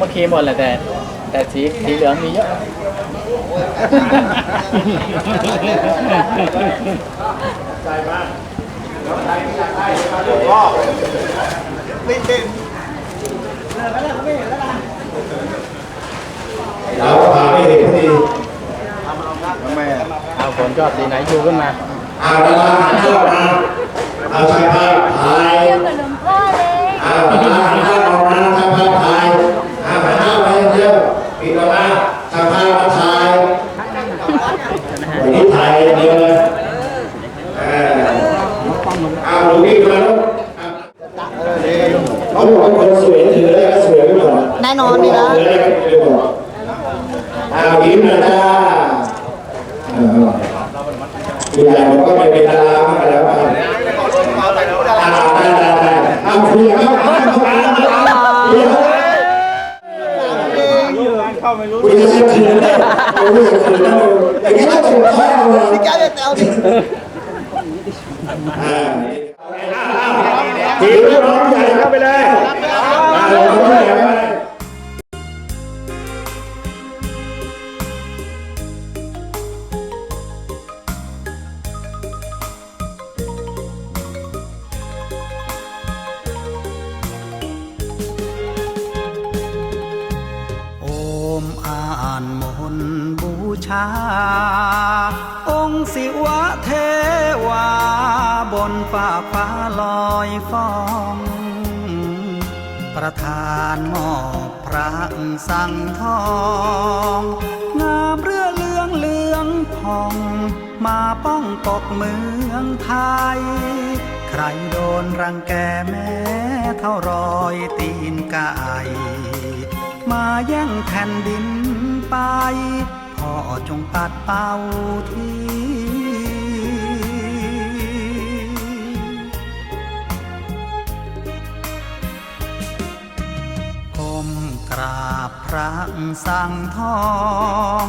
มัคคีหมดแหละแต่ แต่สีสีเหลืองมีเยอะเราพาไม่เห็นพอดีเอาผลชอบสีไหนชูขึ้นมา เอาดาราหันเข้ามาเอาชายภาพถ่ายเดียวกับหลวงพ่อเลย เอาดาราหันเข้าออกมาชายภาพถ่ายเอาหันหน้าไปเดียวปิดออกมาชายภาพมาถ่ายวั นนี้ถ่ายอย่างเดียวเลยเออเอาลูกพี่มาแล้วเขาบอกว่าคนสวยถือได้ก็สวยไปหมดแน่นอนนี่นะถือได้ก็สวยไปหมดเอายิ้มหนะจ้าเออคุณยายบอกว่าไม่เป็นดารามาแล้วอะอ่าได้ได้ได้เอาคุยกันเข้ามาเข้ามาคุยกันคุย กันเสียคืนเลยเอาเรื่องคืนแล้วอย่างนี้ก็ถูกข้วพี่แก้วจะแซวดิอ่าทีมน้องใหญ่เข้าไชา องค์ศิวะเทวา บนฟ้าฟ้าลอยฟ้อง ประธานมอบพระสั่งทอง งามเรือเลืองเลืองพอง มาป้องปกเมืองไทย ใครโดนรังแกแม้เท่ารอยตีนไก่มาแย่งแผ่นดินไป พ่อจงปัดเป่าทีก้มกราบพระสั่งทอง